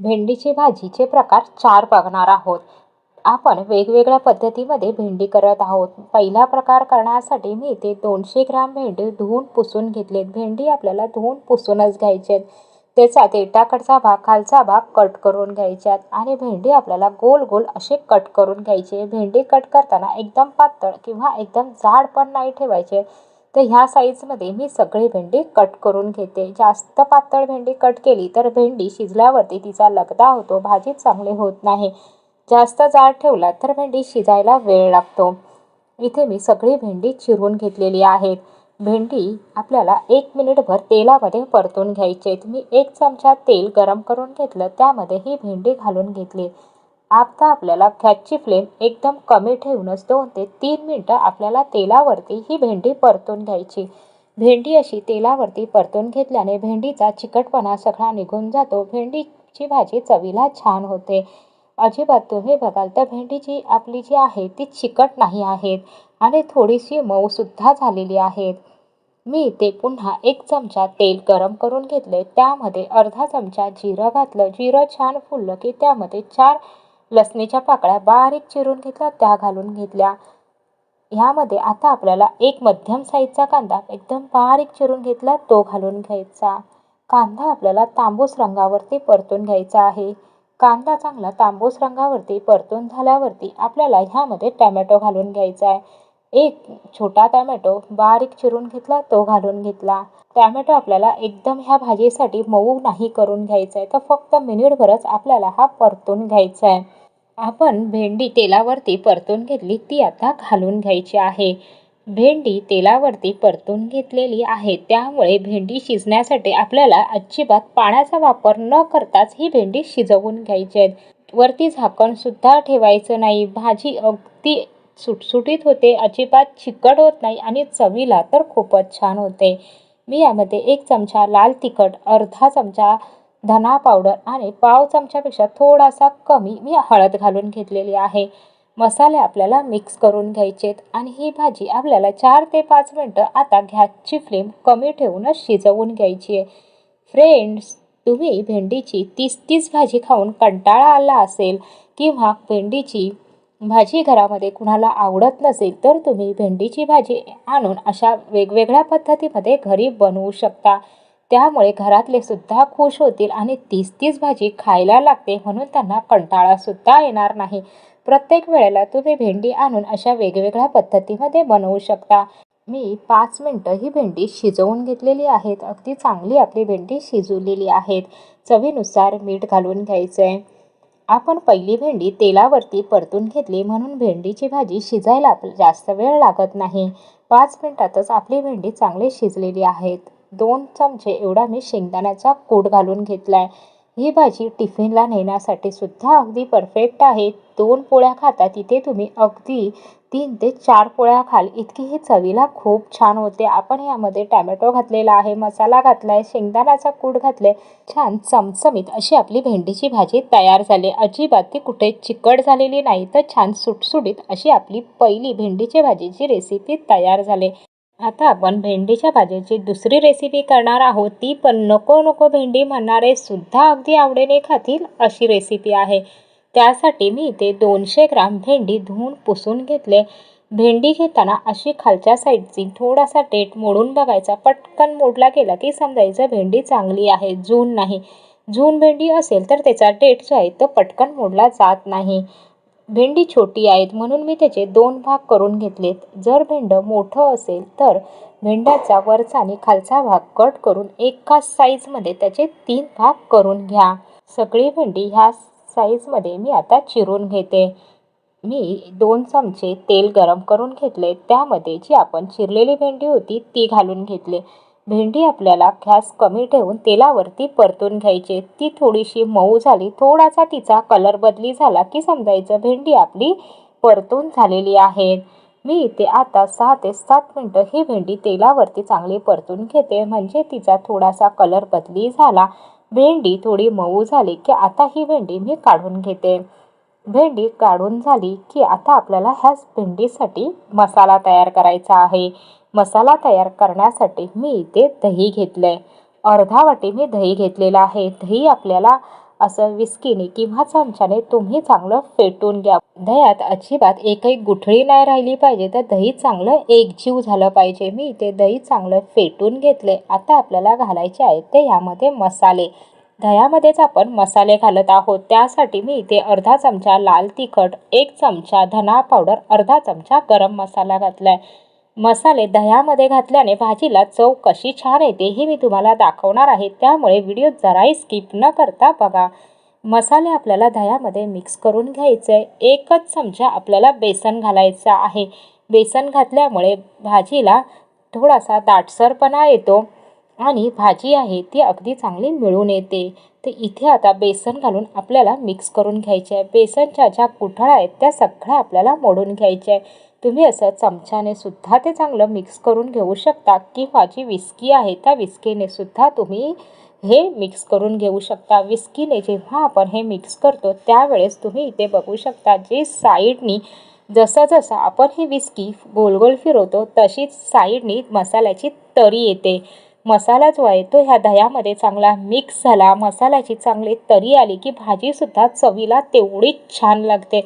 भेंडीची भाजीचे प्रकार चार बघणार आहोत. आपण वेगवेगळ्या पद्धतीमध्ये भेंडी करत आहोत. पहिला प्रकार करण्यासाठी मी इथे दोनशे ग्राम भेंडी धुवून पुसून घेतलेत. भेंडी आपल्याला धुवून पुसूनच घ्यायचे आहेत त्याचा देटाकडचा भाग खालचा भाग कट करून घ्यायच्यात आणि भेंडी आपल्याला गोल गोल असे कट करून घ्यायचे. भेंडी कट करताना एकदम पातळ किंवा एकदम जाड पण नाही ठेवायचे. तर ह्या साईजमध्ये मी सगळी भेंडी कट करून घेते. जास्त पातळ भेंडी कट केली तर भेंडी शिजल्यावरती तिचा लगदा होतो भाजी चांगली होत नाही. जास्त जाड ठेवला तर भेंडी शिजायला वेळ लागतो. इथे मी सगळी भेंडी चिरून घेतलेली आहेत. भेंडी आपल्याला एक मिनिटभर तेलामध्ये परतून घ्यायचे आहेत मी एक चमचा तेल गरम करून घेतलं त्यामध्ये ही भेंडी घालून घेतली. आता आपल्याला गॅसची फ्लेम एकदम कमी ठेवूनच दोन ते तीन मिनटं आपल्याला तेलावरती ही भेंडी परतून घ्यायची. भेंडी अशी तेलावरती परतून घेतल्याने भेंडीचा चिकटपणा सगळा निघून जातो. भेंडीची भाजी चवीला छान होते. अजिबात तुम्ही बघाल तर भेंडीची आपली जी आहे ती चिकट नाही आहेत आणि थोडीशी मऊसुद्धा झालेली आहेत. मी इथे पुन्हा एक चमचा तेल गरम करून घेतले. त्यामध्ये अर्धा चमचा जिरं घातलं. जिरं छान फुललं की त्यामध्ये चार लसणीच्या पाकळ्या बारीक चिरून घेतल्या त्या घालून घेतल्या. ह्यामध्ये आता आपल्याला एक मध्यम साईजचा कांदा एकदम बारीक चिरून घेतला तो घालून घ्यायचा. कांदा आपल्याला तांबूस रंगावरती परतून घ्यायचा आहे. कांदा चांगला तांबूस रंगावरती परतून झाल्यावरती आपल्याला ह्यामध्ये टॅमॅटो घालून घ्यायचा आहे. एक छोटा टॅमॅटो बारीक चिरून घेतला तो घालून घेतला. टॅमॅटो आपल्याला एकदम ह्या भाजीसाठी मऊ नाही करून घ्यायचा आहे तर फक्त मिनिटभरच आपल्याला हा परतून घ्यायचा आहे आपण भेंडी तेलावरती परतून घेतली ती आता घालून घ्यायची आहे. भेंडी तेलावरती परतून घेतलेली आहे त्यामुळे भेंडी शिजण्यासाठी आपल्याला अजिबात पाण्याचा वापर न करताच ही भेंडी शिजवून घ्यायची आहे. वरती झाकणसुद्धा ठेवायचं नाही भाजी अगदी सुटसुटीत होते अजिबात चिकट होत नाही आणि चवीला तर खूपच छान होते. मी यामध्ये एक चमचा लाल तिखट अर्धा चमचा धना पावडर आणि पाव चमच्यापेक्षा थोडासा कमी मी हळद घालून घेतलेली आहे. मसाले आपल्याला मिक्स करून घ्यायचेत आणि ही भाजी आपल्याला चार ते पाच मिनटं आता गॅसची फ्लेम कमी ठेवूनच शिजवून घ्यायची आहे फ्रेंड्स तुम्ही भेंडीची तीस तीस भाजी खाऊन कंटाळा आला असेल किंवा भेंडीची भाजी घरामध्ये कुणाला आवडत नसेल तर तुम्ही भेंडीची भाजी आणून अशा वेगवेगळ्या पद्धतीमध्ये घरी बनवू शकता. त्यामुळे घरातले सुद्धा खुश होतील आणि तीस तीस भाजी खायला लागते म्हणून त्यांना कंटाळासुद्धा येणार नाही. प्रत्येक वेळेला तुम्ही भेंडी आणून अशा वेगवेगळ्या पद्धतीमध्ये बनवू शकता. मी पाच मिनटं ही भेंडी शिजवून घेतलेली आहेत. अगदी चांगली आपली भेंडी शिजवलेली आहेत. चवीनुसार मीठ घालून घ्यायचं आहे आपण पहिली भेंडी तेलावरती परतून घेतली म्हणून भेंडीची भाजी शिजायला जास्त वेळ लागत नाही. पाच मिनटातच आपली भेंडी चांगली शिजलेली आहेत. दोन चमचे एवढा मी शेंगदाण्याचा कूट घालून घेतला आहे ही भाजी टिफिनला नेण्यासाठी सुद्धा अगदी परफेक्ट आहे. दोन पोळ्या खाता तिथे तुम्ही अगदी तीन ते चार पोळ्या खाल. इतकी ही चवीला खूप छान होते. आपण यामध्ये टॅमॅटो घातलेला आहे मसाला घातला आहे शेंगदाण्याचा कूट घातले छान चमचमीत अशी आपली भेंडीची भाजी तयार झाली. अजिबात ती कुठे चिकट झालेली नाही तर छान सुटसुटीत अशी आपली पहिली भेंडीची भाजीची रेसिपी तयार झाली. आता आपण भेंडीच्या भाजीची दुसरी रेसिपी करणार आहोत. ती पण नको नको भेंडी म्हणणारे सुद्धा अगदी आवडीने खातील अशी रेसिपी आहे. त्यासाठी मी इथे दोनशे ग्राम भेंडी धुवून पुसून घेतले. भेंडी घेताना अशी खालच्या साईडची थोडासा टेट मोडून बघायचा. पटकन मोडला गेला की समजायचं भेंडी चांगली आहे जून नाही. जून भेंडी असेल तर त्याचा टेट जो आहे तो पटकन मोडला जात नाही. भेंडी छोटी आहेत म्हणून मी त्याचे दोन भाग करून घेतलेत. जर भेंड मोठं असेल तर भेंड्याचा वरचा आणि खालचा भाग कट करून एका साईजमध्ये त्याचे तीन भाग करून घ्या. सगळी भेंडी ह्या साईजमध्ये मी आता चिरून घेते. मी दोन चमचे तेल गरम करून घेतले. त्यामध्ये जी आपण चिरलेली भेंडी होती ती घालून घेतले. भेंडी आपल्याला गॅस कमी ठेवून तेलावरती परतून घ्यायची. ती थोडीशी मऊ झाली. थोडासा तिचा कलर बदली झाला की समजायचं भेंडी आपली परतून झालेली आहे. मी इथे आता सहा ते सात मिनटं ही भेंडी तेलावरती चांगली परतून घेते. म्हणजे तिचा थोडासा कलर बदली झाला. भेंडी थोडी मऊ झाली की आता ही भेंडी मी काढून घेते. भेंडी काढून झाली की आता आपल्याला ह्याच भेंडीसाठी मसाला तयार करायचा आहे. मसाला तयार करण्यासाठी मी इथे दही घेतलं आहे अर्धा वाटी मी दही घेतलेलं आहे. दही आपल्याला असं विस्कीने किंवा चमच्याने तुम्ही चांगलं फेटून घ्या. दह्यात अजिबात एकही गुठळी नाही राहिली पाहिजे. तर दही चांगलं एकजीव झालं पाहिजे. मी इथे दही चांगलं फेटून घेतले आता आपल्याला घालायचे आहेत ते ह्यामध्ये मसाले. दह्यामध्येच आपण मसाले घालत आहोत. त्यासाठी मी इथे अर्धा चमचा लाल तिखट एक चमचा धना पावडर अर्धा चमचा गरम मसाला घातला आहे मसाले दह्यामध्ये घातल्याने भाजीला चव कशी छान येते हे मी तुम्हाला दाखवणार आहे. त्यामुळे व्हिडिओ जराही स्किप न करता बघा. मसाले आपल्याला दह्यामध्ये मिक्स करून घ्यायचे. आहे एकच चमचा आपल्याला बेसन घालायचा आहे. बेसन घातल्यामुळे भाजीला थोडासा दाटसरपणा येतो आणि भाजी आहे ती अगदी चांगली मिळून येते. तर इथे आता बेसन घालून आपल्याला मिक्स करून घ्यायचे आहे. बेसनच्या ज्या कुठळा आहेत त्या सगळ्या आपल्याला मोडून घ्यायच्या आहे. तुम्ही असं चमच्याने सुद्धा ते चांगलं मिक्स करून घेऊ शकता. किंवा जी विस्की आहे त्या विस्कीने सुद्धा तुम्ही हे मिक्स करून घेऊ शकता. विस्कीने जेव्हा आपण हे मिक्स करतो त्यावेळेस तुम्ही इथे बघू शकता जे साईडनी जसं जसं आपण ही विस्की गोल गोल फिरवतो तशीच साईडनी मसाल्याची तरी येते. मसाला जो आहे तो ह्या दह्यामध्ये चांगला मिक्स झाला. मसाल्याची चांगली तरी आली की भाजीसुद्धा चवीला तेवढीच छान लागते.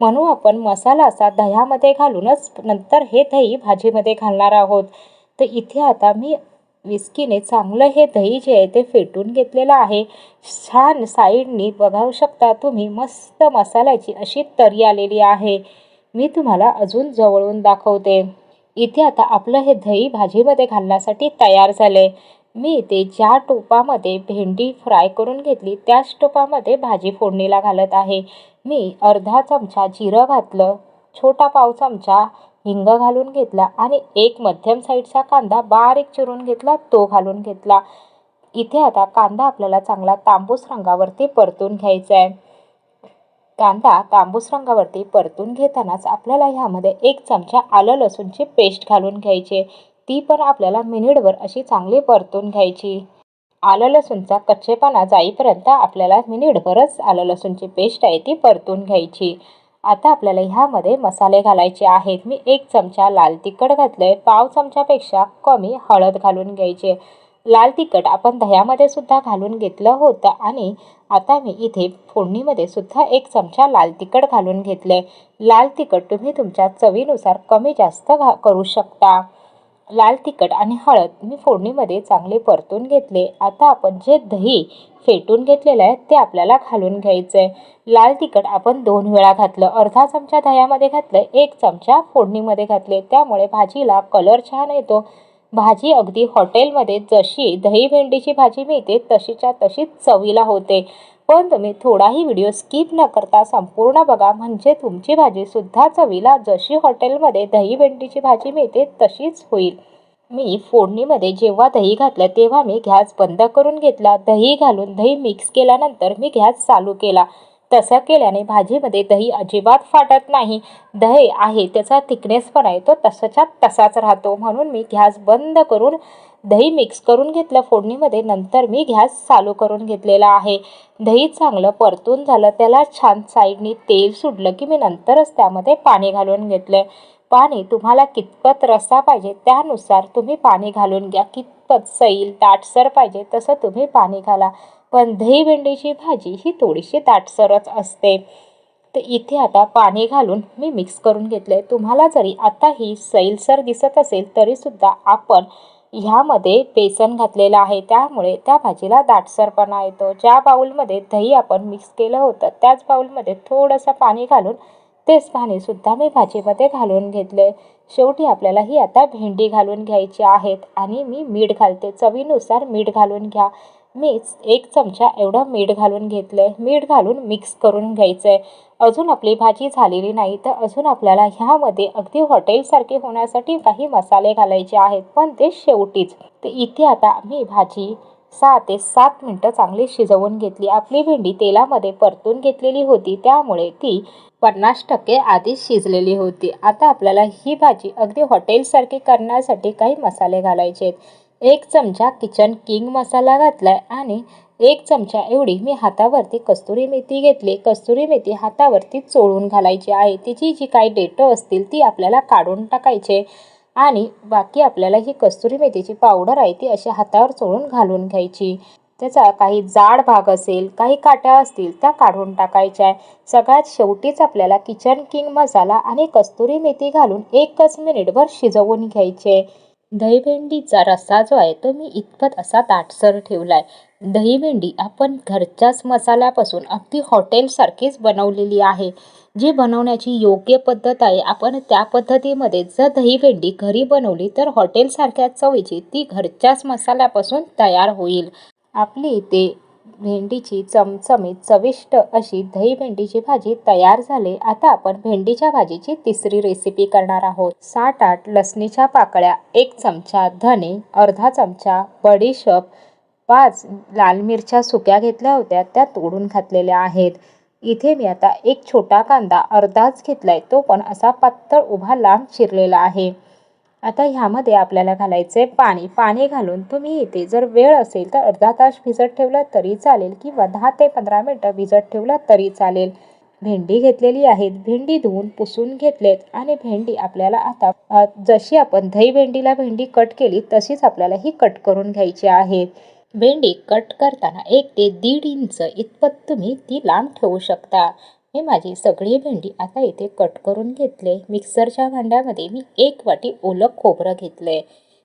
म्हणून आपण मसाला असा दह्यामध्ये घालूनच नंतर हे दही भाजीमध्ये घालणार आहोत. तर इथे आता मी विस्कीने चांगलं हे दही जे आहे ते फेटून घेतलेलं आहे. छान साईडनी बघावू शकता तुम्ही मस्त मसाल्याची अशी तरी आलेली आहे. मी तुम्हाला अजून जवळून दाखवते. इथे आता आपलं हे दही भाजीमध्ये घालण्यासाठी तयार झाले मी इथे ज्या टोपामध्ये भेंडी फ्राय करून घेतली त्याच टोपामध्ये भाजी फोडणीला घालत आहे. मी अर्धा चमचा जिरं घातलं छोटा पाव चमचा हिंग घालून घेतला आणि एक मध्यम साईडचा कांदा बारीक चिरून घेतला तो घालून घेतला. इथे आता कांदा आपल्याला चांगला तांबूस रंगावरती परतून घ्यायचा आहे कांदा तांबूस रंगावरती परतून घेतानाच आपल्याला ह्यामध्ये एक चमचा आलं लसूणची पेस्ट घालून घ्यायची ती पण आपल्याला मिनिटभर अशी चांगली परतून घ्यायची. आलं लसूणचा कच्चेपणा जाईपर्यंत आपल्याला मिनिटभरच आलं लसूणची पेस्ट आहे ती परतून घ्यायची. आता आपल्याला ह्यामध्ये मसाले घालायचे आहेत. मी एक चमचा लाल तिखट घातलं पाव चमच्यापेक्षा कमी हळद घालून घ्यायचे. लाल तिखट आपण दह्यामध्ये सुद्धा घालून घेतलं होतं आणि आता मी इथे फोडणीमध्ये सुद्धा एक चमचा लाल तिखट घालून घेतलं लाल तिखट तुम्ही तुमच्या चवीनुसार कमी जास्त घा करू शकता. लाल तिखट आणि हळद मी फोडणीमध्ये चांगले परतून घेतले. आता आपण जे दही फेटून घेतलेलं आहे ते आपल्याला घालून घ्यायचं आहे लाल तिखट आपण दोन वेळा घातलं अर्धा चमचा दह्यामध्ये घातलं एक चमचा फोडणीमध्ये घातले. त्यामुळे भाजीला कलर छान येतो. भाजी अगदी हॉटेलमध्ये जशी दही भेंडीची भाजी मिळते तशीच्या तशीच चवीला होते. पण तुम्ही थोडाही व्हिडिओ स्किप न करता संपूर्ण बघा. म्हणजे तुमची भाजीसुद्धा चवीला जशी हॉटेलमध्ये दही भेंडीची भाजी मिळते तशीच होईल. मी फोडणीमध्ये जेव्हा दही घातलं तेव्हा मी गॅस बंद करून घेतला. दही घालून दही मिक्स केल्यानंतर मी गॅस चालू केला. तसं केल्याने भाजीमध्ये दही अजिबात फाटत नाही. दही आहे त्याचा थिकनेस पण आहे तो तसाच्या तसाच राहतो. म्हणून मी गॅस बंद करून दही मिक्स करून घेतलं फोडणीमध्ये नंतर मी गॅस चालू करून घेतलेला आहे. दही चांगलं परतून झालं त्याला छान साईडनी तेल सुटलं की मी नंतरच त्यामध्ये पाणी घालून घेतलं पाणी तुम्हाला कितपत रस्सा पाहिजे त्यानुसार तुम्ही पाणी घालून घ्या. कितपत सैल दाटसर पाहिजे तसं तुम्ही पाणी घाला. पण दही भेंडीची भाजी ही थोडीशी दाटसरच असते. तर इथे आता पाणी घालून मी मिक्स करून घेतले तुम्हाला जरी आता ही सैलसर दिसत असेल तरीसुद्धा आपण ह्यामध्ये बेसन घातलेलं आहे. त्यामुळे त्या भाजीला दाटसरपणा येतो. ज्या बाऊलमध्ये दही आपण मिक्स केलं होतं त्याच बाऊलमध्ये थोडंसं पाणी घालून तेच पाणीसुद्धा मी भाजीमध्ये घालून घेतले. शेवटी आपल्याला ही आता भेंडी घालून घ्यायची आहेत आणि मी मीठ घालते. चवीनुसार मीठ घालून घ्या. मीच एक चमचा एवढं मीठ घालून घेतलं आहे मीठ घालून मिक्स करून घ्यायचं आहे अजून आपली भाजी झालेली नाही तर अजून आपल्याला ह्यामध्ये अगदी हॉटेलसारखे होण्यासाठी काही मसाले घालायचे आहेत पण ते शेवटीच. तर इथे आता मी भाजी सहा ते सात मिनटं चांगली शिजवून घेतली. आपली भेंडी तेलामध्ये परतून घेतलेली होती त्यामुळे ती पन्नास टक्के आधीच शिजलेली होती. आता आपल्याला ही भाजी अगदी हॉटेलसारखी करण्यासाठी काही मसाले घालायचे आहेत एक चमचा किचन किंग मसाला घातलाय आणि एक चमचा एवढी मी हातावरती कस्तुरी मेथी घेतली. कस्तुरी मेथी हातावरती चोळून घालायची आहे. तिची जी काही डेटं असतील ती आपल्याला काढून टाकायचे. आणि बाकी आपल्याला ही कस्तुरी मेथीची पावडर आहे ती अशी हातावर चोळून घालून घ्यायची. त्याचा काही जाड भाग असेल काही काट्या असतील त्या काढून टाकायच्या. सगळ्यात शेवटीच आपल्याला किचन किंग मसाला आणि कस्तुरी मेथी घालून एकच मिनिटभर शिजवून घ्यायचे. दही भेंडीचा रस्सा जो आहे तो मी इतपत असा दाटसर ठेवला आहे दही भेंडी आपण घरच्याच मसाल्यापासून अगदी हॉटेलसारखीच बनवलेली आहे. जी बनवण्याची योग्य पद्धत आहे आपण त्या पद्धतीमध्ये जर दही भेंडी घरी बनवली तर हॉटेलसारख्या चवीची ती घरच्याच मसाल्यापासून तयार होईल. आपली इथे भेंडीची चमचमीत चविष्ट अशी दही भेंडीची भाजी तयार झाली. आता आपण भेंडीच्या भाजीची तिसरी रेसिपी करणार आहोत. सात आठ लसणीच्या पाकळ्या एक चमचा धने अर्धा चमचा बडीशप पाच लाल मिरच्या सुक्या घेतल्या होत्या त्या तोडून घातलेल्या आहेत. इथे मी आता एक छोटा कांदा अर्धाच घेतलाय तो पण असा पातळ उभा लांब चिरलेला आहे. आता ह्यामध्ये आपल्याला घालायचं आहे पाणी. पाणी घालून तुम्ही इथे जर वेळ असेल तर अर्धा तास भिजत ठेवलं तरी चालेल किंवा दहा ते पंधरा मिनटं भिजत ठेवलं तरी चालेल. भेंडी घेतलेली आहेत. भेंडी धुवून पुसून घेतलेत आणि भेंडी आपल्याला आता जशी आपण दही भेंडीला भेंडी कट केली तशीच आपल्याला ही कट करून घ्यायची आहे. भेंडी कट करताना एक ते दीड इंच इतपत तुम्ही ती लांब ठेवू शकता. मी माझी सगळी भेंडी आता इथे कट करून घेतले. मिक्सरच्या भांड्यामध्ये मी एक वाटी ओलं खोबरं घेतले.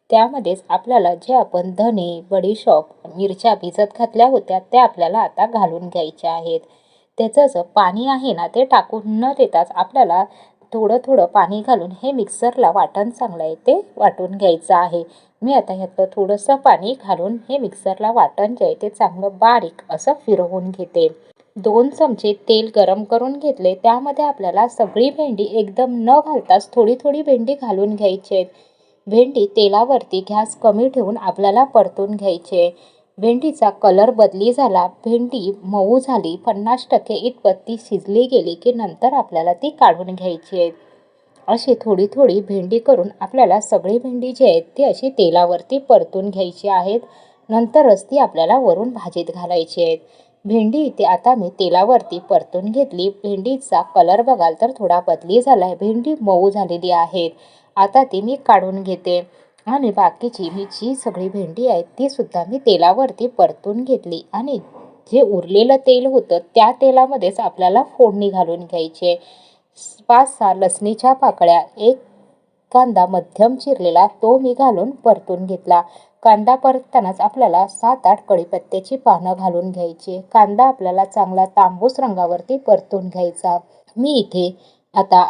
त्यामध्येच आपल्याला जे आपण धने बडीशॉप मिरच्या भिजत घातल्या होत्या त्या आपल्याला आता घालून घ्यायच्या आहेत. त्याचं जे पाणी आहे ना ते टाकून न देताच आपल्याला थोडं थोडं पाणी घालून हे मिक्सरला वाटण चांगलं आहे ते वाटून घ्यायचं आहे. मी आता ह्यातलं थोडंसं पाणी घालून हे मिक्सरला वाटण जे आहे ते चांगलं बारीक असं फिरवून घेते. दोन चमचे तेल गरम करून घेतले. त्यामध्ये आपल्याला सगळी भेंडी एकदम न घालताच थोडी थोडी भेंडी घालून घ्यायची आहे. भेंडी तेलावरती गॅस कमी ठेवून आपल्याला परतून घ्यायचे भेंडीचा कलर बदली झाला. भेंडी मऊ झाली. पन्नास टक्के इतपत ती शिजली गेली की नंतर आपल्याला ती काढून घ्यायची आहे. अशी थोडी थोडी भेंडी करून आपल्याला सगळी भेंडी जी आहेत ती अशी तेलावरती परतून घ्यायची आहेत. नंतरच ती आपल्याला वरून भाजीत घालायची आहेत. भेंडी इथे आता मी तेलावरती परतून घेतली. भेंडीचा कलर बघाल तर थोडा बदली झाला आहे भेंडी मऊ झालेली आहेत. आता ती मी काढून घेते. आणि बाकीची मी जी सगळी भेंडी आहे ती सुद्धा मी तेलावरती परतून घेतली. आणि जे उरलेलं तेल होतं त्या तेलामध्येच आपल्याला फोडणी घालून घ्यायचे पाच सहा लसणीच्या पाकळ्या एक कांदा मध्यम चिरलेला तो मी घालून परतून घेतला. कांदा परततानाच आपल्याला सात आठ कढीपत्त्याची पानं घालून घ्यायची. कांदा आपल्याला चांगला तांबूस रंगावरती परतून घ्यायचा. मी इथे आता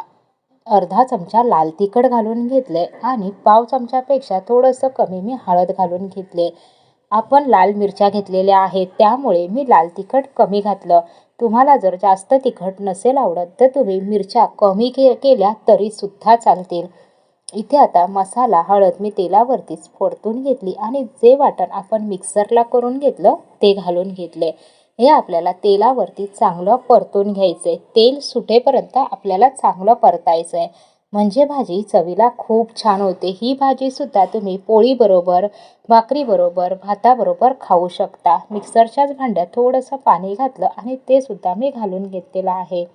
अर्धा चमचा लाल तिखट घालून घेतले आणि पाव चमच्यापेक्षा थोडंसं कमी मी हळद घालून घेतले आपण लाल मिरच्या घेतलेल्या आहेत त्यामुळे मी लाल तिखट कमी घातलं. तुम्हाला जर जास्त तिखट नसेल आवडत तर तुम्ही मिरच्या कमी के केल्या तरीसुद्धा चालतील. इथे आता मसाला हळद मी तेलावरतीच फोडतून घेतली आणि जे वाटण आपण मिक्सरला करून घेतलं ते घालून घेतले. हे आपल्याला तेलावरती चांगलं परतून घ्यायचं आहे तेल सुटेपर्यंत आपल्याला चांगलं परतायचं आहे म्हणजे भाजी चवीला खूप छान होते. ही भाजीसुद्धा तुम्ही पोळीबरोबर भाकरीबरोबर भाताबरोबर खाऊ शकता. मिक्सरच्याच भांड्यात थोडंसं पाणी घातलं आणि ते सुद्धा मी घालून घेतलेलं आहे.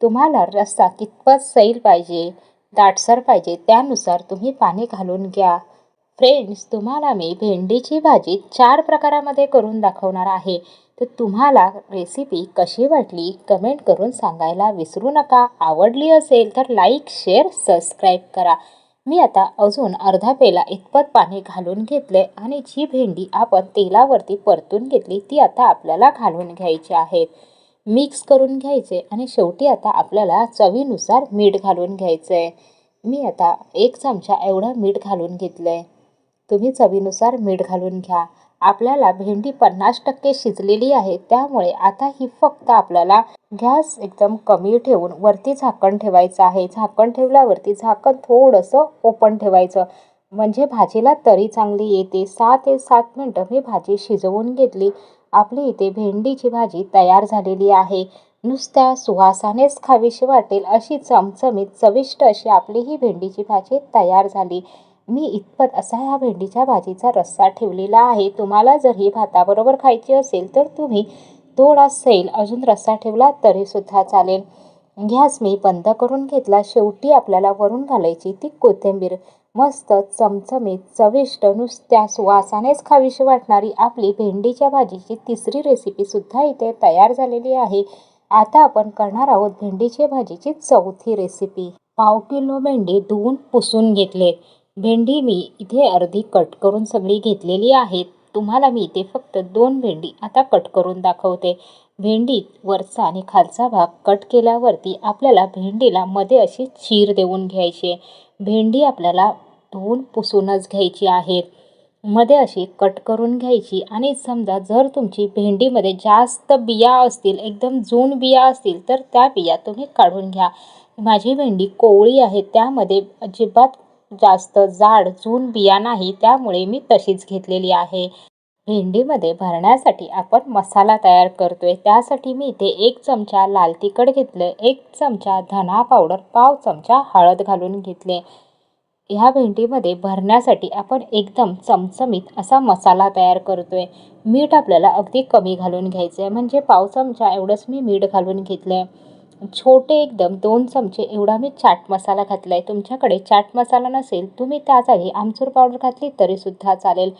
तुम्हाला रस्सा कितपत सैल पाहिजे? दाटसर पाहिजे त्यानुसार तुम्ही पाणी घालून घ्या. फ्रेंड्स तुम्हाला मी भेंडीची भाजी चार प्रकारामध्ये करून दाखवणार आहे. तर तुम्हाला रेसिपी कशी वाटली कमेंट करून सांगायला विसरू नका. आवडली असेल तर लाईक शेअर सबस्क्राईब करा. मी आता अजून अर्धा पेला इतपत पाणी घालून घेतले आणि जी भेंडी आपण तेलावरती परतून घेतली ती आता आपल्याला घालून घ्यायची आहेत मिक्स करून घ्यायचे आणि शेवटी आता आपल्याला चवीनुसार मीठ घालून घ्यायचं आहे मी आता एक चमचा एवढं मीठ घालून घेतलं आहे तुम्ही चवीनुसार मीठ घालून घ्या. आपल्याला भेंडी पन्नास टक्के शिजलेली आहे त्यामुळे आता ही फक्त आपल्याला गॅस एकदम कमी ठेवून वरती झाकण ठेवायचं आहे. झाकण ठेवल्यावरती झाकण थोडंसं ओपन ठेवायचं. म्हणजे भाजीला तरी चांगली येते. सहा ते सात मिनटं मी भाजी शिजवून घेतली. आपल्या इथे भेंडीची भाजी तयार झालेली आहे. नुसत्या सुवासानेच खावीशी वाटेल अशी चमचमीत चविष्ट अशी आपली ही भेंडीची भाजी तयार झाली. मी इतपत असा ह्या भेंडीच्या भाजीचा रस्सा ठेवलेला आहे. तुम्हाला जर ही भाताबरोबर खायची असेल तर तुम्ही थोडा सैल अजून रस्सा ठेवला तरीसुद्धा चालेल. गॅस मी बंद करून घेतला. शेवटी आपल्याला वरून घालायची ती कोथिंबीर. मस्त चमचमीत चविष्ट नुसत्या सुवासानेच खावीशी वाटणारी आपली भेंडीच्या भाजीची तिसरी रेसिपीसुद्धा इथे तयार झालेली आहे. आता आपण करणार आहोत भेंडीच्या भाजीची चौथी रेसिपी पाव किलो भेंडी धुवून पुसून घेतले. भेंडी मी इथे अर्धी कट करून सगळी घेतलेली आहे. तुम्हाला मी इथे फक्त दोन भेंडी आता कट करून दाखवते. भेंडीत वरचा आणि खालचा भाग कट केल्यावरती आपल्याला भेंडीला मध्ये अशी चीर देऊन घ्यायची आहे. भेंडी आपल्याला धुवून पुसूनच घ्यायची आहेत. मध्ये अशी कट करून घ्यायची आणि समजा जर तुमची भेंडीमध्ये जास्त बिया असतील एकदम जून बिया असतील तर त्या बिया तुम्ही काढून घ्या. माझी भेंडी कोवळी आहे त्यामध्ये अजिबात जास्त जाड जून बिया नाही त्यामुळे मी तशीच घेतलेली आहे. भेंडीमध्ये भरण्यासाठी आपण मसाला तयार करतोय त्यासाठी मी इथे एक चमचा लाल तिखट घेतलं एक चमचा धना पावडर पाव चमचा हळद घालून घेतले. ह्या भेंडीमध्ये भरण्यासाठी आपण एकदम चमचमीत असा मसाला तयार करतोय. मीठ आपल्याला अगदी कमी घालून घ्यायचं आहे म्हणजे पाव चमचा एवढंच मी मीठ घालून घेतलं आहे छोटे एकदम दोन चमचे एवढा मी चाट मसाला घातला आहे तुमच्याकडे चाट मसाला नसेल तुम्ही त्या जागी आमचूर पावडर घातली तरीसुद्धा चालेल.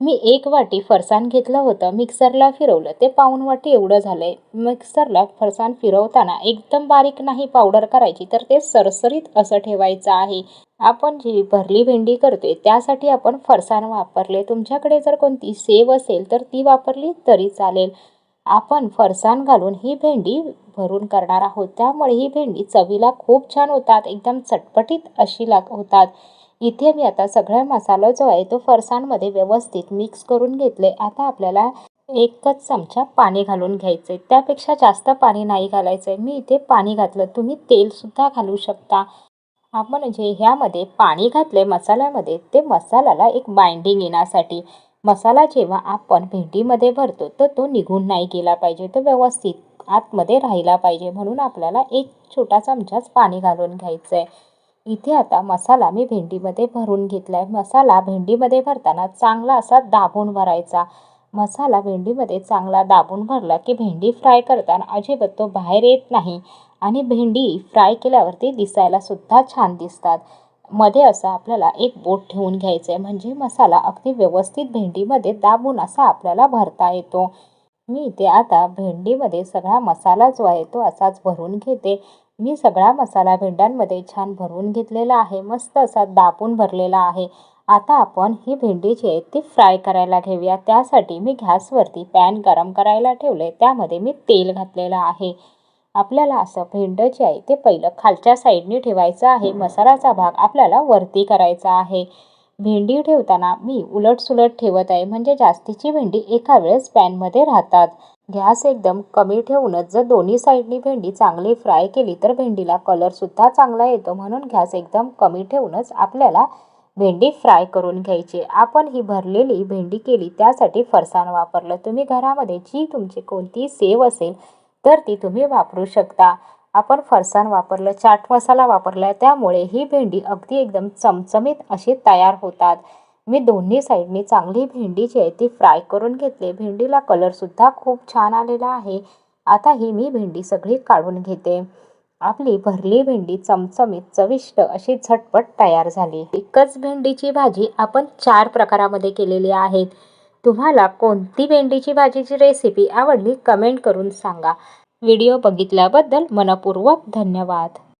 मी एक वाटी फरसाण घेतलं होतं मिक्सरला फिरवलं. ते पाऊण वाटी एवढं झालं आहे मिक्सरला फरसाण फिरवताना एकदम बारीक नाही पावडर करायची तर ते सरसरीत असं ठेवायचं आहे. आपण जी भरली भेंडी करतोय त्यासाठी आपण फरसाण वापरले. तुमच्याकडे जर कोणती सेव असेल तर ती वापरली तरी चालेल. आपण फरसाण घालून ही भेंडी भरून करणार आहोत. त्यामुळे ही भेंडी चवीला खूप छान होतात एकदम चटपटीत अशी लाग होतात. इथे मी आता सगळा मसाला जो आहे तो फरसाणमध्ये व्यवस्थित मिक्स करून घेतले. आता आपल्याला एकच चमचा पाणी घालून घ्यायचं आहे त्यापेक्षा जास्त पाणी नाही घालायचं आहे मी इथे पाणी घातलं. तुम्ही तेलसुद्धा घालू शकता. आपण जे ह्यामध्ये पाणी घातले मसाल्यामध्ये ते मसाल्याला एक बाइंडिंग येण्यासाठी. मसाला जेव्हा आपण भेंडीमध्ये भरतो तर तो निघून नाही गेला पाहिजे. तो व्यवस्थित आतमध्ये राहिला पाहिजे. म्हणून आपल्याला एक छोटा चमचाच पाणी घालून घ्यायचं आहे इथे आता मसाला मी भेंडीमध्ये भरून घेतला आहे मसाला भेंडीमध्ये भरताना चांगला असा दाबून भरायचा. मसाला भेंडीमध्ये चांगला दाबून भरला की भेंडी फ्राय करताना अजिबात तो बाहेर येत नाही आणि भेंडी फ्राय केल्यावरती दिसायला सुद्धा छान दिसतात. मध्ये असं आपल्याला एक बोट ठेवून घ्यायचं आहे म्हणजे मसाला अगदी व्यवस्थित भेंडीमध्ये दाबून असा आपल्याला भरता येतो. मी इथे आता भेंडीमध्ये सगळा मसाला जो आहे तो असाच भरून घेते. मी सगळा मसाला भेंड्यांमध्ये छान भरून घेतलेला आहे मस्त असा दाबून भरलेला आहे. आता आपण ही भेंडी जी आहे ती फ्राय करायला घेऊया. त्यासाठी मी गॅसवरती पॅन गरम करायला ठेवले त्यामध्ये मी तेल घातलेलं आहे. आपल्याला असं भेंड जे आहे ते पहिलं खालच्या साईडने ठेवायचं आहे. मसाल्याचा भाग आपल्याला वरती करायचा आहे. भेंडी ठेवताना मी उलटसुलट ठेवत आहे. म्हणजे जास्तीची भेंडी एका वेळेस पॅनमध्ये राहतात. गॅस एकदम कमी ठेवूनच जर दोन्ही साईडनी भेंडी चांगली फ्राय केली तर भेंडीला कलरसुद्धा चांगला येतो. म्हणून गॅस एकदम कमी ठेवूनच आपल्याला भेंडी फ्राय करून घ्यायची. आपण ही भरलेली भेंडी केली त्यासाठी फरसाण वापरलं. तुम्ही घरामध्ये जी तुमची कोणती सेव असेल तर ती तुम्ही वापरू शकता. आपण फरसाण वापरलं चाट मसाला वापरला त्यामुळे ही भेंडी अगदी एकदम चमचमीत अशी तयार होतात. मी दोन्ही साईडनी चांगली भेंडी जी आहे ती फ्राय करून घेतली. भेंडीला कलरसुद्धा खूप छान आलेला आहे. आता ही मी भेंडी सगळी काढून घेते. आपली भरली भेंडी चमचमीत चविष्ट अशी झटपट तयार झाली. एकच भेंडीची भाजी आपण चार प्रकारामध्ये केलेली आहे. तुम्हाला कोणती भेंडीची भाजीची रेसिपी आवडली कमेंट करून सांगा. व्हिडिओ बघितल्याबद्दल मनपूर्वक धन्यवाद.